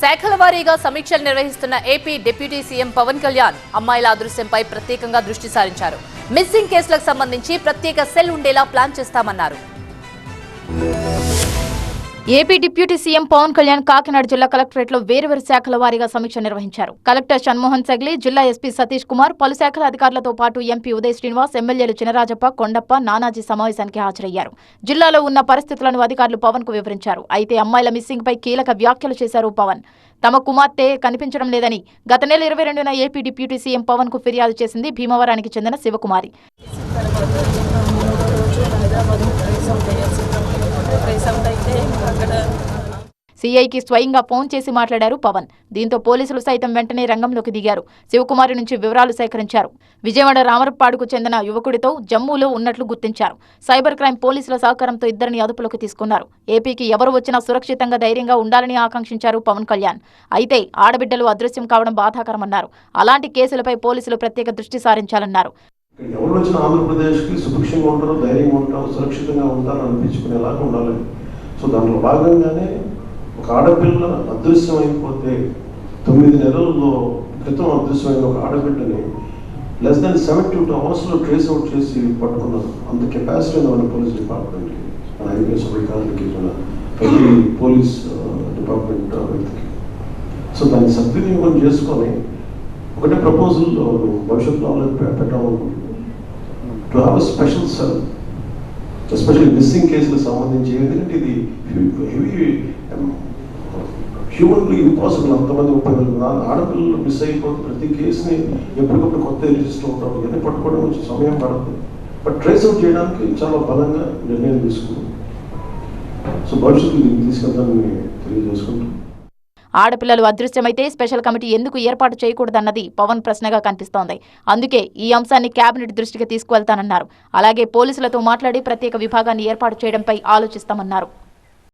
శాఖల వారీగా సమీక్షలు నిర్వహిస్తున్న AP deputy CM Pawan Kalyan అమ్మాయిల అదృశ్యంపై ప్రత్యేకంగా దృష్టి సారించారు. మిస్సింగ్ కేసులకు సంబంధించి ప్రత్యేక సెల్ ఉండేలా ప్లాన్ చేస్తామన్నారు. AP deputy CM Pawan Kalyan Kakinada జిల్లా కలెక్టరేట్లో వేరువేరు శాఖల వారీగా సమీక్ష నిర్వహించారు. కలెక్టర్ షణ్మోహన్ సగ్లి జిల్లా ఎస్పీ సతీష్ కుమార్ పలు శాఖల అధికారులతో పాటు ఎంపీ ఉదయ్ శ్రీనివాస్ ఎమ్మెల్యేలు చినరాజప్ప కొండప్ప నానాజీ సమావేశానికి హాజరయ్యారు. జిల్లాలో ఉన్న పరిస్థితులను అధికారులు పవన్కు వివరించారు. అయితే అమ్మాయిల మిస్సింగ్ పై కీలక వ్యాఖ్యలు చేశారు పవన్. తమ కుమార్తె కనిపించడం లేదని గత నెల ఇరవై రెండున ఏపీ డిప్యూటీ సీఎం పవన్కు ఫిర్యాదు చేసింది భీమవరానికి చెందిన శివకుమారి ట్రేస్ అవుట్ అయితే అక్కడ సీఐకి స్వయంగా ఫోన్ చేసి మాట్లాడారు పవన్. దీంతో పోలీసులు సైతం వెంటనే రంగంలోకి దిగారు. శివకుమారి నుంచి వివరాలు సేకరించారు. విజయవాడ రామరపాడుకు చెందిన యువకుడితో జమ్మూలో ఉన్నట్లు గుర్తించారు. సైబర్ క్రైమ్ పోలీసుల సహకారంతో ఇద్దరిని అదుపులోకి తీసుకున్నారు. ఏపీకి ఎవరు వచ్చినా సురక్షితంగా ధైర్యంగా ఉండాలని ఆకాంక్షించారు పవన్ కళ్యాణ్. అయితే ఆడబిడ్డలు అదృశ్యం కావడం బాధాకరమన్నారు. అలాంటి కేసులపై పోలీసులు ప్రత్యేక దృష్టి సారించాలన్నారు. ఎవరు వచ్చిన ఆంధ్రప్రదేశ్కి సుభిక్షంగా ఉంటారు ధైర్యంగా ఉంటారు సురక్షితంగా ఉంటారు అనిపించుకునేలాగా ఉండాలి. సో దాంట్లో భాగంగానే ఒక ఆడపిల్ల అదృశ్యం అయిపోతే తొమ్మిది నెలల్లో క్రితం అదృశ్యమైన ఒక ఆడబిడ్డని లెస్ దాన్ సెవెంటీ టూ అవర్స్లో ట్రేస్ అవుట్ చేసి పట్టుకున్నారు అంత కెపాసిటీ ఉంది మన పోలీస్ డిపార్ట్మెంట్కి మన ఐపీఎస్ అధికారులకి మన ప్రతి పోలీస్ డిపార్ట్మెంట్ వ్యక్తికి. సో దాన్ని సద్వినియోగం చేసుకొని ఒకటే ప్రపోజల్ భవిష్యత్తులో ఆల్రెడీ పెట్టాలనుకుంటున్నాను to have a special cell especially missing కేసులకు సంబంధించి ఎందుకంటే ఇది హెవీ హ్యూమన్లు ఇంపాసిబుల్ అంతమంది ముప్పై వేలు నా- ఆడపిల్లలు మిస్ అయిపోతే ప్రతి కేసుని ఎప్పటికప్పుడు కొత్త రిజిస్టర్ ఉంటాం ఇవన్నీ పట్టుకోవడం కొంచెం సమయం పడుతుంది. బట్ ట్రేస్ అవుట్ చేయడానికి చాలా బలంగా నిర్ణయం తీసుకున్నాం. సో భవిష్యత్తు తీసుకెళ్తామని తెలియజేసుకుంటాం. ఆడపిల్లలు అదృశ్యమైతే స్పెషల్ కమిటీ ఎందుకు ఏర్పాటు చేయకూడదన్నది పవన్ ప్రశ్నగా కనిపిస్తోంది. అందుకే ఈ అంశాన్ని కేబినెట్ దృష్టికి తీసుకువెళ్తానన్నారు. అలాగే పోలీసులతో మాట్లాడి ప్రత్యేక విభాగాన్ని ఏర్పాటు చేయడంపై ఆలోచిస్తామన్నారు.